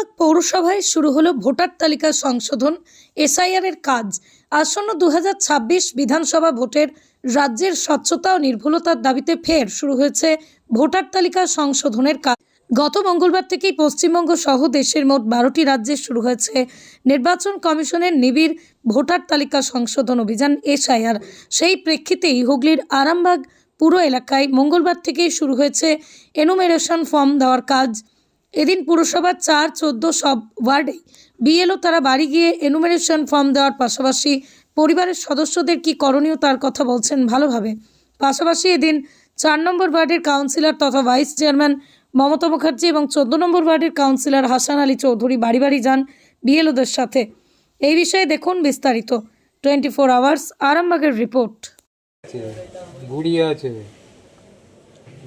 আরামবাগ পৌরসভায় শুরু হলো ভোটার তালিকা সংশোধন, এসআইআর এর কাজ। আসন্ন দু বিধানসভা ভোটের রাজ্যের স্বচ্ছতা ও নির্ভুলতার দাবিতে ফের শুরু হয়েছে ভোটার তালিকা সংশোধনের কাজ। গত মঙ্গলবার থেকেই পশ্চিমবঙ্গ সহ দেশের মোট বারোটি রাজ্যে শুরু হয়েছে নির্বাচন কমিশনের নিবিড় ভোটার তালিকা সংশোধন অভিযান, এসআইআর। সেই প্রেক্ষিতেই হুগলির আরামবাগ পুরো এলাকায় মঙ্গলবার থেকেই শুরু হয়েছে এনুমেরেশন ফর্ম দেওয়ার কাজ। এদিন পুরসভার চার, চোদ্দ সব ওয়ার্ডে বিএলও তারা বাড়ি গিয়ে এনুমেরেশন ফর্ম দেওয়ার পাশাপাশি পরিবারের সদস্যদের কি করণীয় তার কথা বলছেন ভালোভাবে। পাশাপাশি এদিন চার নম্বর ওয়ার্ডের কাউন্সিলর তথা ভাইস চেয়ারম্যান মমতা মুখার্জি এবং চোদ্দ নম্বর ওয়ার্ডের কাউন্সিলর হাসান আলী চৌধুরী বাড়ি বাড়ি যান বিএলওদের সাথে। এই বিষয়ে দেখুন বিস্তারিত। টোয়েন্টি ফোর আওয়ার্স, আরামবাগের রিপোর্ট। আছে,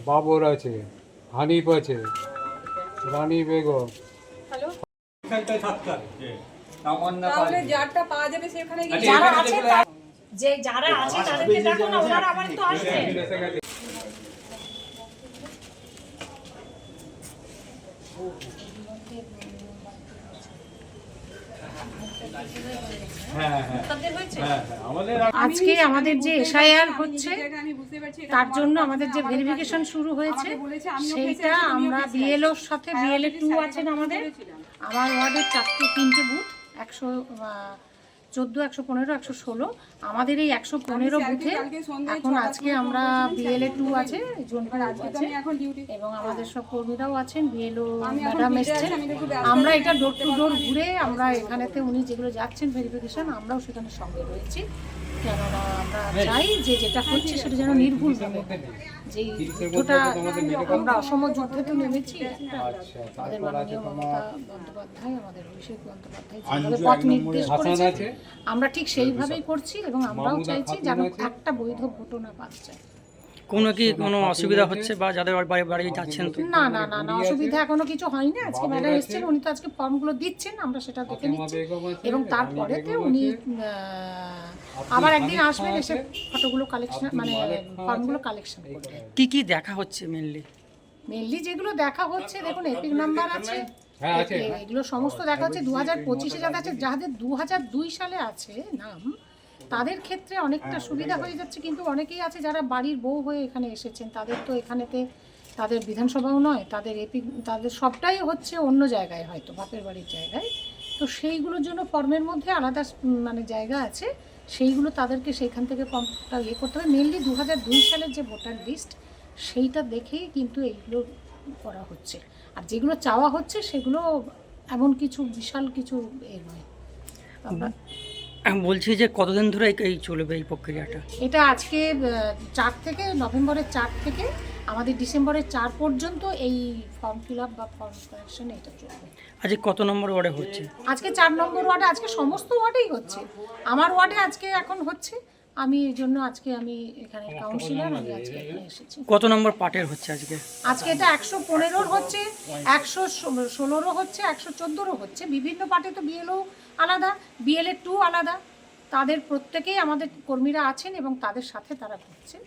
বাবর আছে, হানিফ আছে। রানী বেগম। তাহলে যারটা পাওয়া যাবে সেখানে গিয়ে যারা আছে যে যারা আছে তাদেরকে দেখো না ওনারা আবার তো আসবে হ্যাঁ হ্যাঁ হ্যাঁ হ্যাঁ আজকে আমাদের যে এসআইআর হচ্ছে তার জন্য আমাদের যে ভেরিফিকেশন শুরু হয়েছে সেইটা আমরা বিএলওর সাথে হ্যাঁ, বিএলএ টু আছেন আমাদের। আমার ওয়ার্ডের চারটে তিনটে বুথ একশো চোদ্দ একশো পনেরো একশো ষোলো। আমাদের এই একশো পনেরো বুথে এখন আজকে আমরা বিএলএ টু আছে জোন আজকে আছে। আমি এখন ডিউটি এবং আমাদের সব কর্মীরাও আছেন বিএলও ম্যাডাম এসছেন। আমরা এটা ডোর টু ডোর ঘুরে আমরা এখানেতে উনি যেগুলো যাচ্ছেন ভেরিফিকেশন আমরাও সেখানে সঙ্গে রয়েছি। কেননা আমরা চাই যে যেটা হচ্ছে সেটা যেন নির্ভুল যে যুদ্ধটা আমরা অসম যুদ্ধে তো নেমেছি। আচ্ছা আমাদের মাননীয় মমতা বন্দ্যোপাধ্যায় আমাদের অভিষেক বন্দ্যোপাধ্যায় যেভাবে পথ নির্দেশ করেছে আমরা ঠিক সেইভাবেই করছি এবং আমরাও চাইছি যেন একটা বৈধ ঘটনা পাওয়া যায়। কোনো কি কোনো অসুবিধা হচ্ছে বা যাদের বাড়ি বাড়ি যাচ্ছেন তো? না না না না অসুবিধা এখনও কিছু হয়নি। আজকে ম্যাডাম এসেছেন উনি তো আজকে ফর্মগুলো দিচ্ছেন আমরা সেটা দেখে নিচ্ছি। এবং তারপরেতে উনি আবার একদিন আসবেন এসে ফটোগুলো কালেকশন মানে ফর্মগুলো। কালেকশন করবেন। কি কি দেখা হচ্ছে মেনলি মেনলি যেগুলো দেখা হচ্ছে দেখুন এপিক নাম্বার আছে। হ্যাঁ, এগুলো সমস্ত দেখা হচ্ছে দু হাজার পঁচিশে যাদের আছে। যাদের দু হাজার দুই সালে আছে নাম তাদের ক্ষেত্রে অনেকটা সুবিধা হয়ে যাচ্ছে কিন্তু অনেকেই আছে যারা বাড়ির বউ হয়ে এখানে এসেছেন তাদের তো এখানেতে তাদের বিধানসভাও নয় তাদের এপি তাদের সবটাই হচ্ছে অন্য জায়গায় হয়তো বাপের বাড়ির জায়গায়। তো সেইগুলোর জন্য ফর্মের মধ্যে আলাদা মানে জায়গা আছে সেইগুলো তাদেরকে সেইখান থেকে ফর্মটা ইয়ে করতে হবে। মেনলি দু হাজার দুই সালের যে ভোটার লিস্ট সেইটা দেখেই কিন্তু এইগুলো করা হচ্ছে। আর যেগুলো চাওয়া হচ্ছে সেগুলো এমন কিছু বিশাল কিছু এ নয়। আমরা আমি বলছি যে কতদিন ধরে এই- চলবে এই প্রক্রিয়াটা? এটা আজকে চার থেকে নভেম্বরের চার থেকে আমাদের ডিসেম্বরের চার পর্যন্ত এই ফর্ম ফিল আপ বা ফর্ম কারেকশন এটা চলবে। আজকে কত নম্বর ওয়ার্ডে হচ্ছে? আজকে চার নম্বর ওয়ার্ডে আজকে সমস্ত ওয়ার্ডেই হচ্ছে। আমার ওয়ার্ডে আজকে এখন হচ্ছে আমি এই জন্য আজকে আমি এখানে কাউন্সিলর আমি আজকে এসেছি। কত নম্বর পার্টের হচ্ছে আজকে? আজকে এটা একশো পনেরোর হচ্ছে একশো ষোলোরও হচ্ছে একশো চোদ্দোরও হচ্ছে। বিভিন্ন পার্টে তো বিএলও আলাদা বিএলএ টু আলাদা। তাদের প্রত্যেকেই আমাদের কর্মীরা আছেন এবং তাদের সাথে তারা ঘুরছে